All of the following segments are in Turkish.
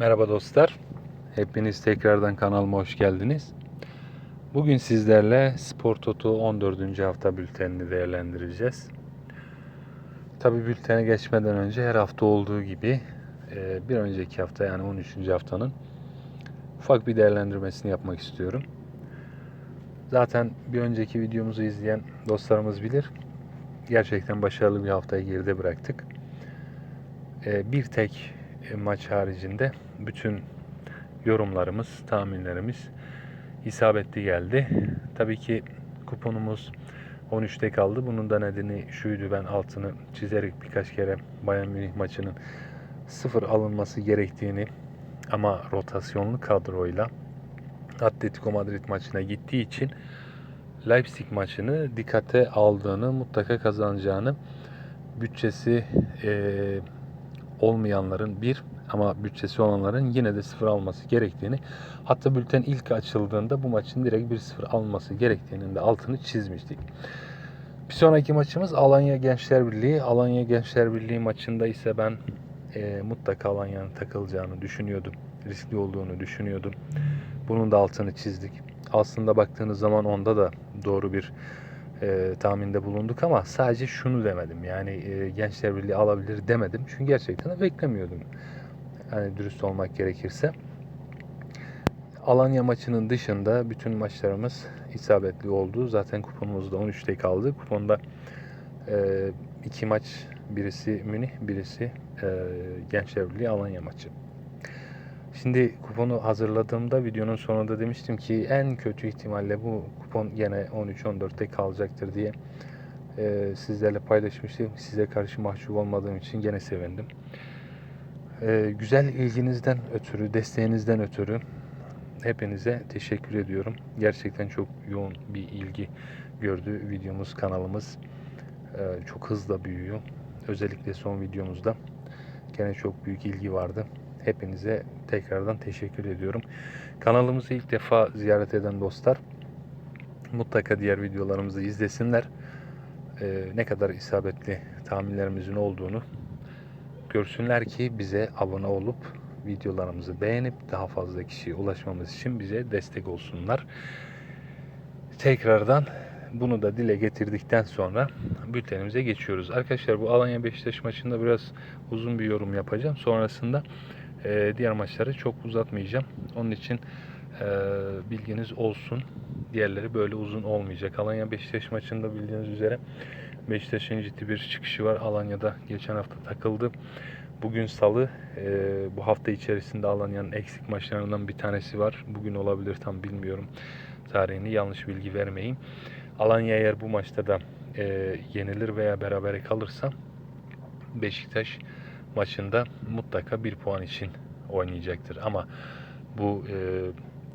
Merhaba dostlar. Hepiniz tekrardan kanalıma hoş geldiniz. Bugün sizlerle Spor Toto 14. hafta bültenini değerlendireceğiz. Tabi bültene geçmeden önce her hafta olduğu gibi e, bir önceki hafta yani 13. haftanın ufak bir değerlendirmesini yapmak istiyorum. Zaten bir önceki videomuzu izleyen dostlarımız bilir. Gerçekten başarılı bir haftayı geride bıraktık. E, Bir tek maç haricinde bütün yorumlarımız, tahminlerimiz isabetli geldi. Tabii ki kuponumuz 13'te kaldı. Bunun da nedeni şuydu ben altını çizerek birkaç kere Bayern Münih maçının sıfır alınması gerektiğini ama rotasyonlu kadroyla Atletico Madrid maçına gittiği için Leipzig maçını dikkate aldığını, mutlaka kazanacağını bütçesi eee olmayanların bir ama bütçesi olanların yine de sıfır alması gerektiğini hatta bülten ilk açıldığında bu maçın direkt bir sıfır alması gerektiğinin de altını çizmiştik. Bir sonraki maçımız Alanya Gençler Birliği. Alanya Gençler Birliği maçında ise ben e, mutlaka Alanya'nın takılacağını düşünüyordum. Riskli olduğunu düşünüyordum. Bunun da altını çizdik. Aslında baktığınız zaman onda da doğru bir e, tahminde bulunduk ama sadece şunu demedim. Yani e, Gençler Birliği alabilir demedim. Çünkü gerçekten de beklemiyordum. Yani dürüst olmak gerekirse. Alanya maçının dışında bütün maçlarımız isabetli oldu. Zaten kuponumuzda 13'te kaldı. Kuponda e, iki maç birisi Münih, birisi e, Gençler Birliği Alanya maçı. Şimdi kuponu hazırladığımda videonun sonunda demiştim ki en kötü ihtimalle bu kupon yine 13-14'te kalacaktır diye e, sizlerle paylaşmıştım. Size karşı mahcup olmadığım için gene sevindim. E, güzel ilginizden ötürü, desteğinizden ötürü hepinize teşekkür ediyorum. Gerçekten çok yoğun bir ilgi gördü videomuz, kanalımız. E, çok hızla büyüyor. Özellikle son videomuzda gene çok büyük ilgi vardı. Hepinize tekrardan teşekkür ediyorum. Kanalımızı ilk defa ziyaret eden dostlar mutlaka diğer videolarımızı izlesinler. Ee, ne kadar isabetli tahminlerimizin olduğunu görsünler ki bize abone olup videolarımızı beğenip daha fazla kişiye ulaşmamız için bize destek olsunlar. Tekrardan bunu da dile getirdikten sonra bültenimize geçiyoruz. Arkadaşlar bu Alanya Beşiktaş maçında biraz uzun bir yorum yapacağım. Sonrasında e, diğer maçları çok uzatmayacağım. Onun için e, bilginiz olsun. Diğerleri böyle uzun olmayacak. Alanya Beşiktaş maçında bildiğiniz üzere Beşiktaş'ın ciddi bir çıkışı var. Alanya'da geçen hafta takıldı. Bugün salı. E, bu hafta içerisinde Alanya'nın eksik maçlarından bir tanesi var. Bugün olabilir tam bilmiyorum. Tarihini yanlış bilgi vermeyeyim. Alanya eğer bu maçta da e, yenilir veya berabere kalırsa Beşiktaş maçında mutlaka bir puan için oynayacaktır. Ama bu e,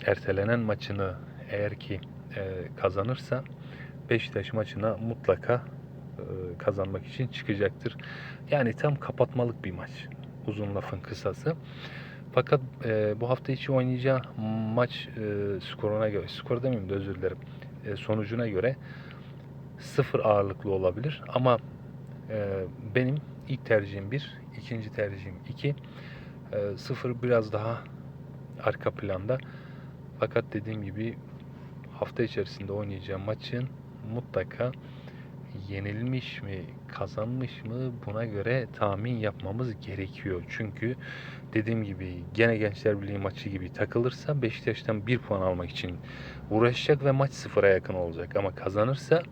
ertelenen maçını eğer ki e, kazanırsa Beşiktaş maçına mutlaka e, kazanmak için çıkacaktır. Yani tam kapatmalık bir maç. Uzun lafın kısası. Fakat e, bu hafta içi oynayacağı maç e, skoruna göre, skor demeyeyim de özür dilerim, e, sonucuna göre sıfır ağırlıklı olabilir. Ama e, benim ilk tercihim bir, ikinci tercihim iki. E, sıfır biraz daha arka planda. Fakat dediğim gibi hafta içerisinde oynayacağım maçın mutlaka yenilmiş mi, kazanmış mı buna göre tahmin yapmamız gerekiyor. Çünkü dediğim gibi gene Gençler Birliği maçı gibi takılırsa Beşiktaş'tan bir puan almak için uğraşacak ve maç sıfıra yakın olacak. Ama kazanırsa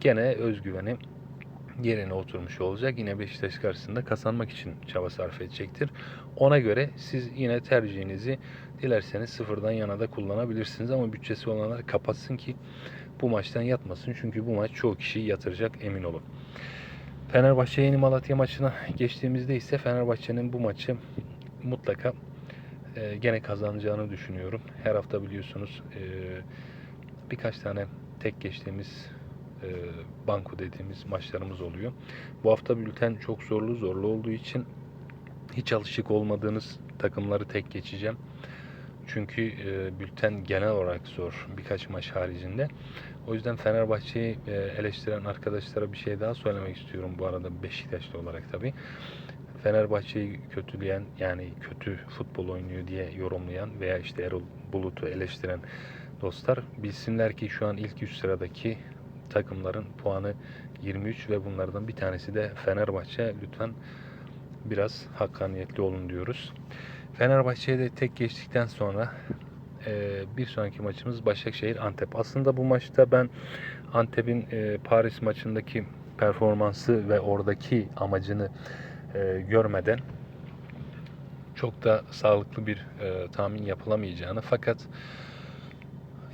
gene özgüveni yerine oturmuş olacak. Yine Beşiktaş karşısında kazanmak için çaba sarf edecektir. Ona göre siz yine tercihinizi dilerseniz sıfırdan yana da kullanabilirsiniz ama bütçesi olanlar kapatsın ki bu maçtan yatmasın. Çünkü bu maç çoğu kişi yatıracak emin olun. Fenerbahçe Yeni Malatya maçına geçtiğimizde ise Fenerbahçe'nin bu maçı mutlaka e, gene kazanacağını düşünüyorum. Her hafta biliyorsunuz e, birkaç tane tek geçtiğimiz e, banko dediğimiz maçlarımız oluyor. Bu hafta bülten çok zorlu zorlu olduğu için hiç alışık olmadığınız takımları tek geçeceğim. Çünkü e, bülten genel olarak zor birkaç maç haricinde. O yüzden Fenerbahçe'yi e, eleştiren arkadaşlara bir şey daha söylemek istiyorum bu arada Beşiktaşlı olarak tabii. Fenerbahçe'yi kötüleyen yani kötü futbol oynuyor diye yorumlayan veya işte Erol Bulut'u eleştiren dostlar bilsinler ki şu an ilk 3 sıradaki takımların puanı 23 ve bunlardan bir tanesi de Fenerbahçe. Lütfen biraz hakkaniyetli olun diyoruz. Fenerbahçe'ye de tek geçtikten sonra e, bir sonraki maçımız Başakşehir Antep. Aslında bu maçta ben Antep'in e, Paris maçındaki performansı ve oradaki amacını e, görmeden çok da sağlıklı bir tahmin yapılamayacağını fakat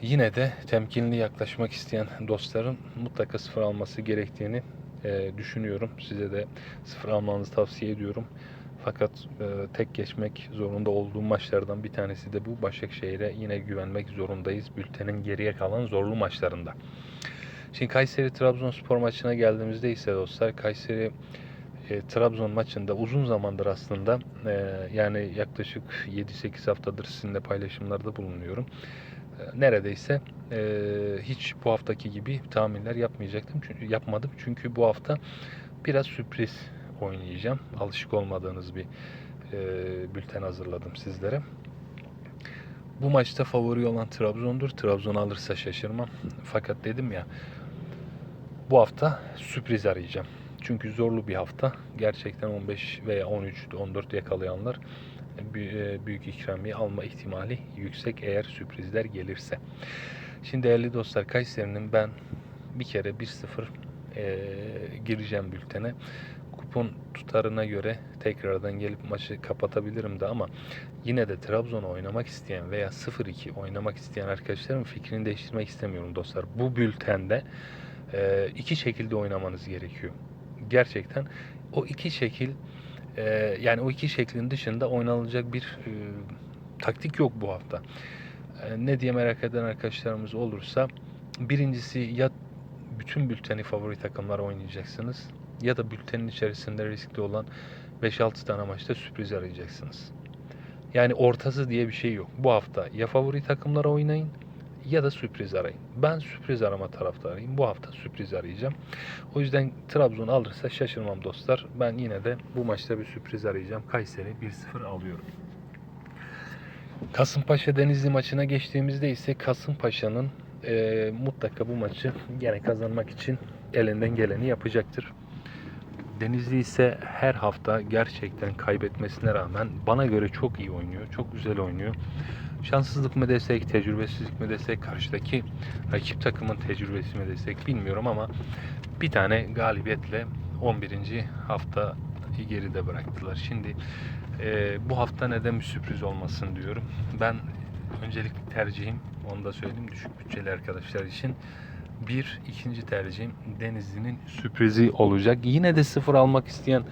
yine de temkinli yaklaşmak isteyen dostların mutlaka sıfır alması gerektiğini e, düşünüyorum. Size de sıfır almanızı tavsiye ediyorum. Fakat e, tek geçmek zorunda olduğum maçlardan bir tanesi de bu. Başakşehir'e yine güvenmek zorundayız. Bültenin geriye kalan zorlu maçlarında. Şimdi Kayseri Trabzonspor maçına geldiğimizde ise dostlar Kayseri e, Trabzon maçında uzun zamandır aslında e, yani yaklaşık 7-8 haftadır sizinle paylaşımlarda bulunuyorum. Neredeyse e, hiç bu haftaki gibi tahminler yapmayacaktım. Çünkü yapmadım. Çünkü bu hafta biraz sürpriz oynayacağım. Alışık olmadığınız bir e, bülten hazırladım sizlere. Bu maçta favori olan Trabzon'dur. Trabzon alırsa şaşırmam. Fakat dedim ya bu hafta sürpriz arayacağım. Çünkü zorlu bir hafta. Gerçekten 15 veya 13, 14 yakalayanlar bü- e, büyük ikramiye alma ihtimali yüksek eğer sürprizler gelirse. Şimdi değerli dostlar Kayseri'nin ben bir kere 1-0 e, gireceğim bültene. Kupon tutarına göre tekrardan gelip maçı kapatabilirim de ama yine de Trabzon'u oynamak isteyen veya 0-2 oynamak isteyen arkadaşlarım fikrini değiştirmek istemiyorum dostlar. Bu bültende e, iki şekilde oynamanız gerekiyor. Gerçekten o iki şekil e, yani o iki şeklin dışında oynanılacak bir e, taktik yok bu hafta. E, ne diye merak eden arkadaşlarımız olursa birincisi ya bütün bülteni favori takımlara oynayacaksınız ya da bültenin içerisinde riskli olan 5-6 tane maçta sürpriz arayacaksınız. Yani ortası diye bir şey yok. Bu hafta ya favori takımlara oynayın ya da sürpriz arayın. Ben sürpriz arama taraftarıyım. Bu hafta sürpriz arayacağım. O yüzden Trabzon alırsa şaşırmam dostlar. Ben yine de bu maçta bir sürpriz arayacağım. Kayseri 1-0 alıyorum. Kasımpaşa Denizli maçına geçtiğimizde ise Kasımpaşa'nın e, mutlaka bu maçı gene kazanmak için elinden geleni yapacaktır. Denizli ise her hafta gerçekten kaybetmesine rağmen bana göre çok iyi oynuyor. Çok güzel oynuyor. Şanssızlık mı desek, tecrübesizlik mi desek, karşıdaki rakip takımın tecrübesi mi desek bilmiyorum ama bir tane galibiyetle 11. hafta geride bıraktılar. Şimdi e, bu hafta neden bir sürpriz olmasın diyorum. Ben öncelikli tercihim, onu da söyleyeyim düşük bütçeli arkadaşlar için. Bir, ikinci tercihim Denizli'nin sürprizi olacak. Yine de sıfır almak isteyen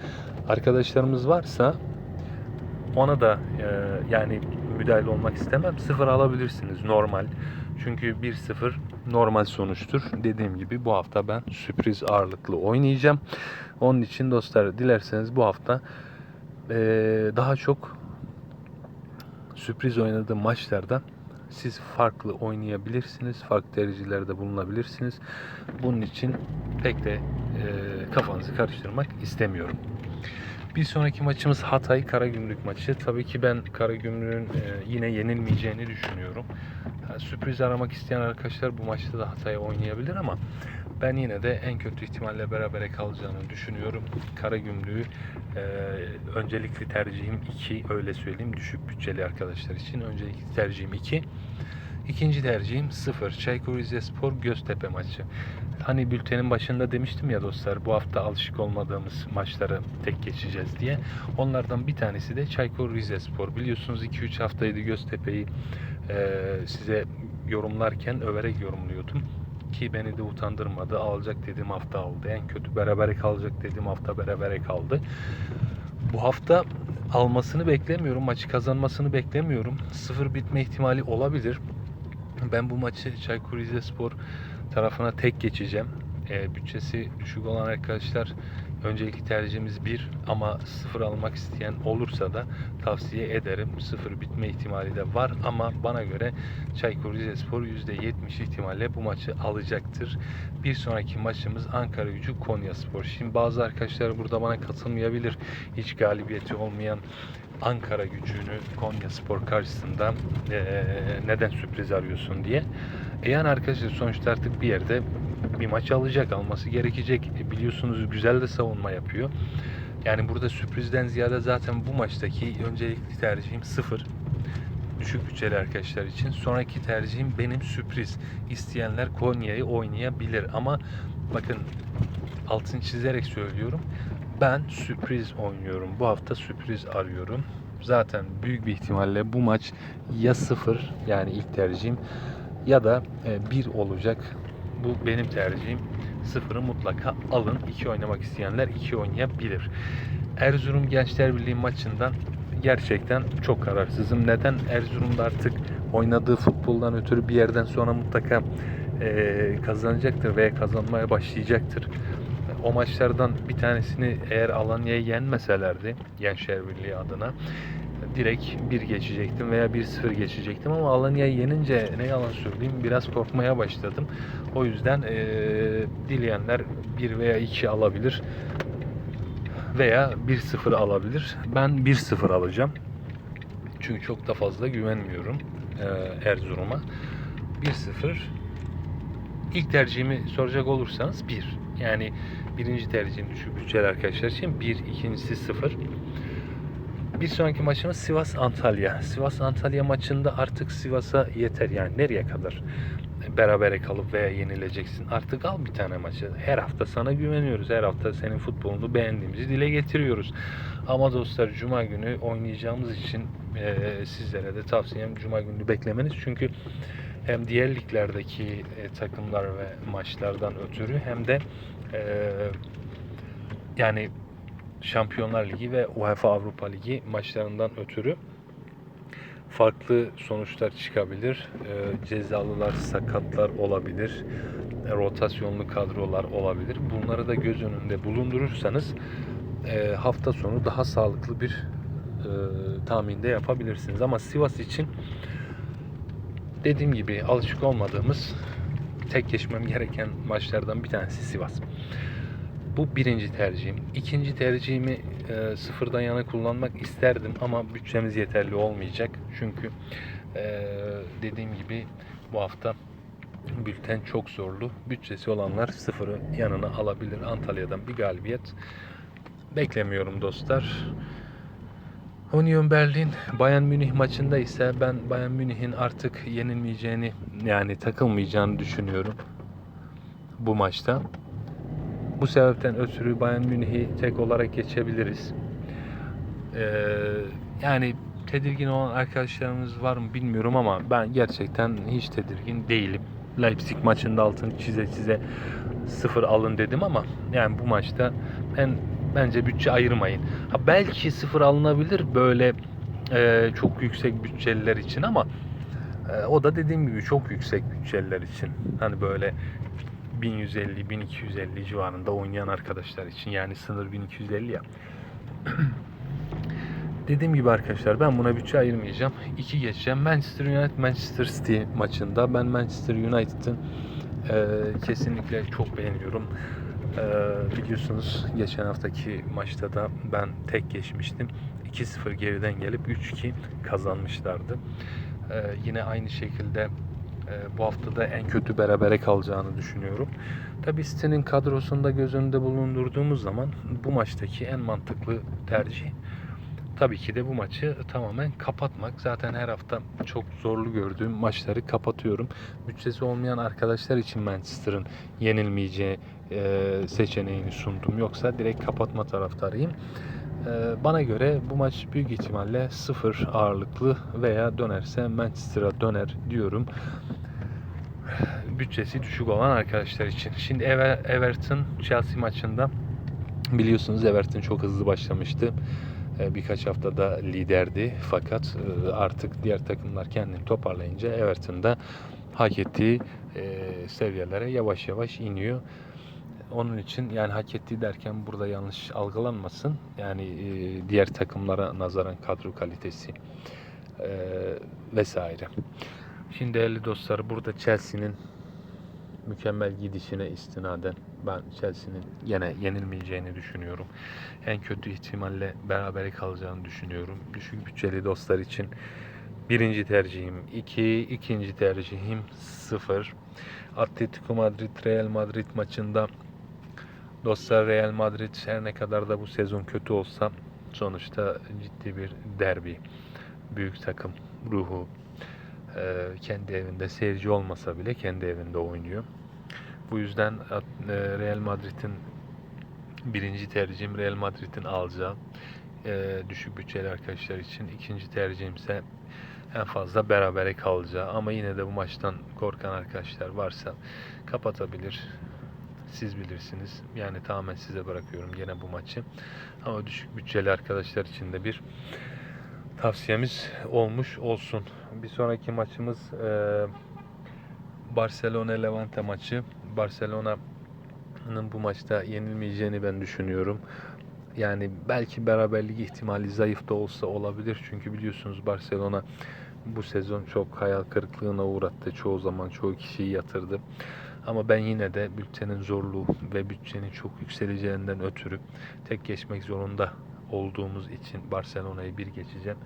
arkadaşlarımız varsa ona da e, yani müdahale olmak istemem. Sıfır alabilirsiniz normal. Çünkü 1-0 normal sonuçtur. Dediğim gibi bu hafta ben sürpriz ağırlıklı oynayacağım. Onun için dostlar dilerseniz bu hafta e, daha çok sürpriz oynadığım maçlarda siz farklı oynayabilirsiniz. Farklı tercihlerde bulunabilirsiniz. Bunun için pek de e, kafanızı karıştırmak istemiyorum. Bir sonraki maçımız Hatay Karagümrük maçı. Tabii ki ben Karagümrük'ün e, yine yenilmeyeceğini düşünüyorum. Sürpriz aramak isteyen arkadaşlar bu maçta da Hatay'a oynayabilir ama ben yine de en kötü ihtimalle berabere kalacağını düşünüyorum. Karagümrük'ü e, öncelikli tercihim 2 öyle söyleyeyim düşük bütçeli arkadaşlar için. Öncelikli tercihim 2. İkinci tercihim 0. Çaykur Rizespor Göztepe maçı. Hani bültenin başında demiştim ya dostlar bu hafta alışık olmadığımız maçları tek geçeceğiz diye. Onlardan bir tanesi de Çaykur Rizespor. Biliyorsunuz 2-3 haftaydı Göztepe'yi e, size yorumlarken överek yorumluyordum. Ki beni de utandırmadı. Alacak dediğim hafta aldı. En kötü berabere kalacak dediğim hafta berabere kaldı. Bu hafta almasını beklemiyorum. Maçı kazanmasını beklemiyorum. Sıfır bitme ihtimali olabilir. Ben bu maçı Çaykur Rizespor tarafına tek geçeceğim. E, bütçesi düşük olan arkadaşlar Öncelikli tercihimiz 1 ama 0 almak isteyen olursa da tavsiye ederim. 0 bitme ihtimali de var ama bana göre Çaykur Rizespor %70 ihtimalle bu maçı alacaktır. Bir sonraki maçımız Ankara Gücü Konyaspor. Şimdi bazı arkadaşlar burada bana katılmayabilir. Hiç galibiyeti olmayan Ankara gücünü Konya Spor karşısında eee, neden sürpriz arıyorsun diye. E yani arkadaşlar sonuçta artık bir yerde bir maç alacak, alması gerekecek. E biliyorsunuz güzel de savunma yapıyor. Yani burada sürprizden ziyade zaten bu maçtaki öncelikli tercihim sıfır. Düşük bütçeli arkadaşlar için. Sonraki tercihim benim sürpriz. İsteyenler Konya'yı oynayabilir ama bakın altını çizerek söylüyorum. Ben sürpriz oynuyorum. Bu hafta sürpriz arıyorum. Zaten büyük bir ihtimalle bu maç ya sıfır yani ilk tercihim ya da 1 olacak. Bu benim tercihim. Sıfırı mutlaka alın. 2 oynamak isteyenler 2 oynayabilir. Erzurum Gençler Birliği maçından gerçekten çok kararsızım. Neden? Erzurum'da artık oynadığı futboldan ötürü bir yerden sonra mutlaka eee, kazanacaktır veya kazanmaya başlayacaktır. O maçlardan bir tanesini eğer Alanya'yı yenmeselerdi Gençler Birliği adına direkt 1 geçecektim veya 1-0 geçecektim ama Alanya'yı yenince ne yalan söyleyeyim biraz korkmaya başladım. O yüzden eee, dileyenler 1 veya 2 alabilir veya 1-0 alabilir. Ben 1-0 alacağım. Çünkü çok da fazla güvenmiyorum eee, Erzurum'a. 1-0 İlk tercihimi soracak olursanız 1. Yani birinci tercihim düşük bütçeli arkadaşlar için 1, ikincisi 0. Bir sonraki maçımız Sivas Antalya. Sivas Antalya maçında artık Sivas'a yeter yani nereye kadar berabere kalıp veya yenileceksin. Artık al bir tane maçı. Her hafta sana güveniyoruz. Her hafta senin futbolunu beğendiğimizi dile getiriyoruz. Ama dostlar Cuma günü oynayacağımız için eee, sizlere de tavsiyem Cuma günü beklemeniz. Çünkü hem diğer liglerdeki e, takımlar ve maçlardan ötürü hem de e, yani Şampiyonlar Ligi ve UEFA Avrupa Ligi maçlarından ötürü farklı sonuçlar çıkabilir. E, cezalılar, sakatlar olabilir. e, rotasyonlu kadrolar olabilir. Bunları da göz önünde bulundurursanız e, hafta sonu daha sağlıklı bir e, tahminde yapabilirsiniz. Ama Sivas için dediğim gibi alışık olmadığımız tek geçmem gereken maçlardan bir tanesi Sivas. Bu birinci tercihim. İkinci tercihimi e, sıfırdan yana kullanmak isterdim ama bütçemiz yeterli olmayacak. Çünkü e, dediğim gibi bu hafta bülten çok zorlu. Bütçesi olanlar sıfırı yanına alabilir. Antalya'dan bir galibiyet beklemiyorum dostlar. Union Berlin Bayern Münih maçında ise ben Bayern Münih'in artık yenilmeyeceğini yani takılmayacağını düşünüyorum bu maçta. Bu sebepten ötürü Bayern Münih'i tek olarak geçebiliriz. Ee, yani tedirgin olan arkadaşlarımız var mı bilmiyorum ama ben gerçekten hiç tedirgin değilim. Leipzig maçında altını çize çize sıfır alın dedim ama yani bu maçta ben bence bütçe ayırmayın. Ha belki sıfır alınabilir böyle e, çok yüksek bütçeliler için ama e, o da dediğim gibi çok yüksek bütçeliler için. Hani böyle 1150-1250 civarında oynayan arkadaşlar için yani sınır 1250 ya. Dediğim gibi arkadaşlar ben buna bütçe ayırmayacağım. 2 geçeceğim. Manchester United Manchester City maçında ben Manchester United'ın e, kesinlikle çok beğeniyorum. E, biliyorsunuz geçen haftaki maçta da ben tek geçmiştim. 2-0 geriden gelip 3-2 kazanmışlardı. E, yine aynı şekilde bu hafta da en kötü berabere kalacağını düşünüyorum. Tabii City'nin kadrosunda göz önünde bulundurduğumuz zaman bu maçtaki en mantıklı tercih tabii ki de bu maçı tamamen kapatmak. Zaten her hafta çok zorlu gördüğüm maçları kapatıyorum. Bütçesi olmayan arkadaşlar için Manchester'ın yenilmeyeceği e, seçeneğini sundum. Yoksa direkt kapatma taraftarıyım. E, bana göre bu maç büyük ihtimalle sıfır ağırlıklı veya dönerse Manchester'a döner diyorum bütçesi düşük olan arkadaşlar için. Şimdi Ever, Everton Chelsea maçında biliyorsunuz Everton çok hızlı başlamıştı. Ee, Birkaç haftada liderdi fakat e, artık diğer takımlar kendini toparlayınca Everton da hak ettiği e, seviyelere yavaş yavaş iniyor. onun için yani hak ettiği derken burada yanlış algılanmasın. Yani e, diğer takımlara nazaran kadro kalitesi vesaire. Şimdi değerli dostlar burada Chelsea'nin mükemmel gidişine istinaden ben Chelsea'nin yine yenilmeyeceğini düşünüyorum. En kötü ihtimalle berabere kalacağını düşünüyorum. Düşük bütçeli dostlar için birinci tercihim 2, ikinci tercihim 0. Atletico Madrid Real Madrid maçında dostlar Real Madrid her ne kadar da bu sezon kötü olsa sonuçta ciddi bir derbi. Büyük takım ruhu e, kendi evinde seyirci olmasa bile kendi evinde oynuyor. Bu yüzden e, Real Madrid'in birinci tercihim Real Madrid'in alacağı e, düşük bütçeli arkadaşlar için. ikinci tercihim ise en fazla berabere kalacağı ama yine de bu maçtan korkan arkadaşlar varsa kapatabilir. Siz bilirsiniz. Yani tamamen size bırakıyorum yine bu maçı. Ama düşük bütçeli arkadaşlar için de bir tavsiyemiz olmuş olsun. Bir sonraki maçımız e, Barcelona Levante maçı. Barcelona'nın bu maçta yenilmeyeceğini ben düşünüyorum. Yani belki beraberlik ihtimali zayıf da olsa olabilir. Çünkü biliyorsunuz Barcelona bu sezon çok hayal kırıklığına uğrattı. Çoğu zaman çoğu kişiyi yatırdı. Ama ben yine de bütçenin zorluğu ve bütçenin çok yükseleceğinden ötürü tek geçmek zorunda olduğumuz için Barcelona'yı bir geçeceğim.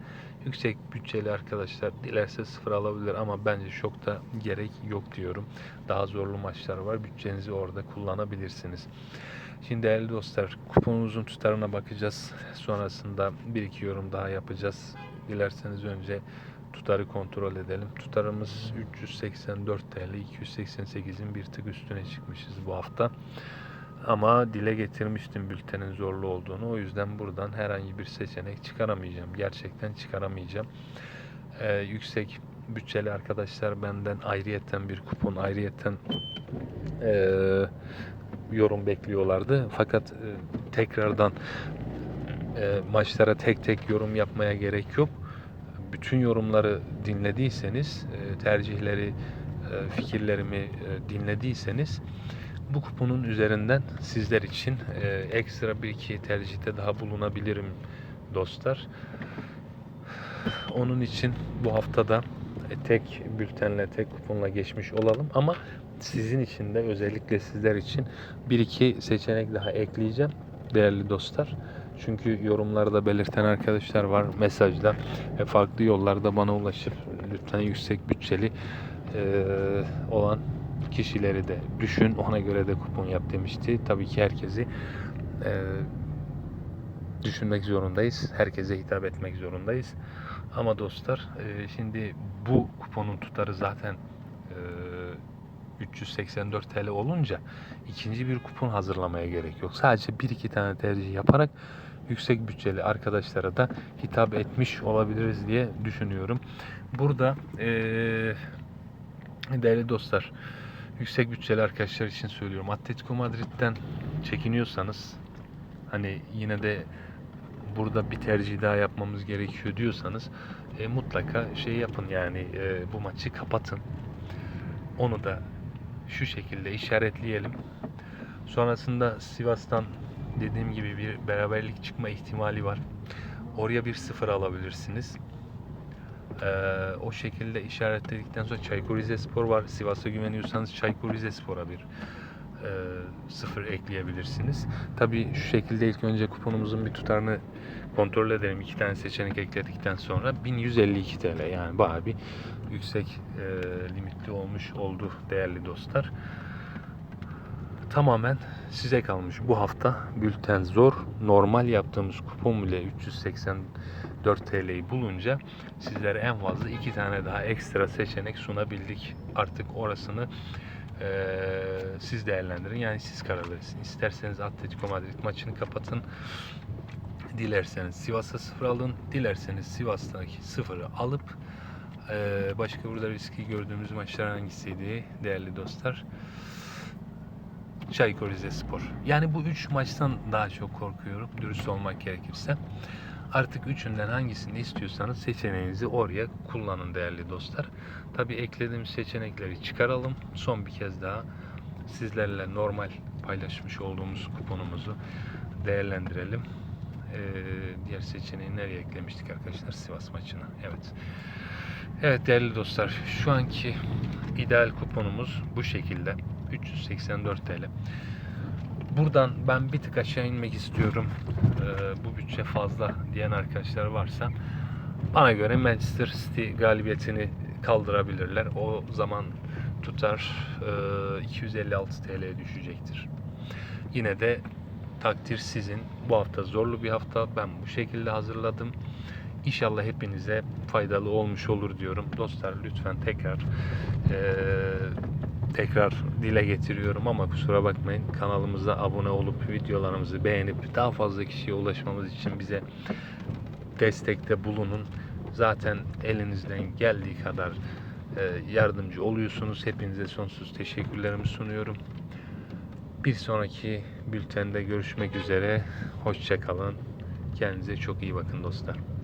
Yüksek bütçeli arkadaşlar dilerse sıfır alabilir ama bence çok da gerek yok diyorum. Daha zorlu maçlar var. Bütçenizi orada kullanabilirsiniz. Şimdi değerli dostlar kuponumuzun tutarına bakacağız. Sonrasında bir iki yorum daha yapacağız. Dilerseniz önce tutarı kontrol edelim. Tutarımız 384 TL, 288'in bir tık üstüne çıkmışız bu hafta. Ama dile getirmiştim bültenin zorlu olduğunu. O yüzden buradan herhangi bir seçenek çıkaramayacağım. Gerçekten çıkaramayacağım. Ee, yüksek bütçeli arkadaşlar benden ayrıyetten bir kupon, ayrıyetten ee, yorum bekliyorlardı. Fakat e, tekrardan e, maçlara tek tek yorum yapmaya gerek yok. Bütün yorumları dinlediyseniz, e, tercihleri, e, fikirlerimi e, dinlediyseniz bu kuponun üzerinden sizler için e, ekstra bir iki tercihte daha bulunabilirim dostlar. Onun için bu haftada e, tek bültenle, tek kuponla geçmiş olalım ama sizin için de özellikle sizler için bir iki seçenek daha ekleyeceğim değerli dostlar. Çünkü yorumlarda belirten arkadaşlar var mesajda farklı yollarda bana ulaşıp lütfen yüksek bütçeli e, olan kişileri de düşün ona göre de kupon yap demişti. Tabii ki herkesi e, düşünmek zorundayız. Herkese hitap etmek zorundayız. Ama dostlar e, şimdi bu kuponun tutarı zaten e, 384 TL olunca ikinci bir kupon hazırlamaya gerek yok. Sadece bir iki tane tercih yaparak yüksek bütçeli arkadaşlara da hitap etmiş olabiliriz diye düşünüyorum. Burada e, değerli dostlar yüksek bütçeli arkadaşlar için söylüyorum. Atletico Madrid'den çekiniyorsanız hani yine de burada bir tercih daha yapmamız gerekiyor diyorsanız e, mutlaka şey yapın yani e, bu maçı kapatın. Onu da şu şekilde işaretleyelim. Sonrasında Sivas'tan dediğim gibi bir beraberlik çıkma ihtimali var. Oraya bir sıfır alabilirsiniz. Ee, o şekilde işaretledikten sonra Çaykur Rizespor var. Sivas'a güveniyorsanız Çaykur Rizespor'a bir e, sıfır ekleyebilirsiniz. Tabii şu şekilde ilk önce kuponumuzun bir tutarını kontrol edelim. İki tane seçenek ekledikten sonra 1152 TL yani bayağı bir yüksek e, limitli olmuş oldu değerli dostlar. Tamamen size kalmış. Bu hafta bülten zor. Normal yaptığımız kupon bile 384 TL'yi bulunca sizlere en fazla iki tane daha ekstra seçenek sunabildik. Artık orasını eee, siz değerlendirin. Yani siz karar verin. İsterseniz Atletico Madrid maçını kapatın. Dilerseniz Sivas'a sıfır alın. Dilerseniz Sivas'taki sıfırı alıp başka burada riski gördüğümüz maçlar hangisiydi değerli dostlar? Çaykur Rizespor. Yani bu üç maçtan daha çok korkuyorum dürüst olmak gerekirse. Artık üçünden hangisini istiyorsanız seçeneğinizi oraya kullanın değerli dostlar. Tabi eklediğimiz seçenekleri çıkaralım. Son bir kez daha sizlerle normal paylaşmış olduğumuz kuponumuzu değerlendirelim. Ee, diğer seçeneği nereye eklemiştik arkadaşlar? Sivas maçına. Evet. Evet değerli dostlar şu anki ideal kuponumuz bu şekilde. 384 TL. Buradan ben bir tık aşağı inmek istiyorum. Ee, bu bütçe fazla diyen arkadaşlar varsa bana göre Manchester City galibiyetini kaldırabilirler. O zaman tutar e, 256 TL'ye düşecektir. Yine de takdir sizin. Bu hafta zorlu bir hafta. Ben bu şekilde hazırladım. İnşallah hepinize faydalı olmuş olur diyorum. Dostlar lütfen tekrar eee, tekrar dile getiriyorum ama kusura bakmayın. Kanalımıza abone olup videolarımızı beğenip daha fazla kişiye ulaşmamız için bize destekte bulunun. Zaten elinizden geldiği kadar eee, yardımcı oluyorsunuz. Hepinize sonsuz teşekkürlerimi sunuyorum. Bir sonraki bültende görüşmek üzere. Hoşçakalın. Kendinize çok iyi bakın dostlar.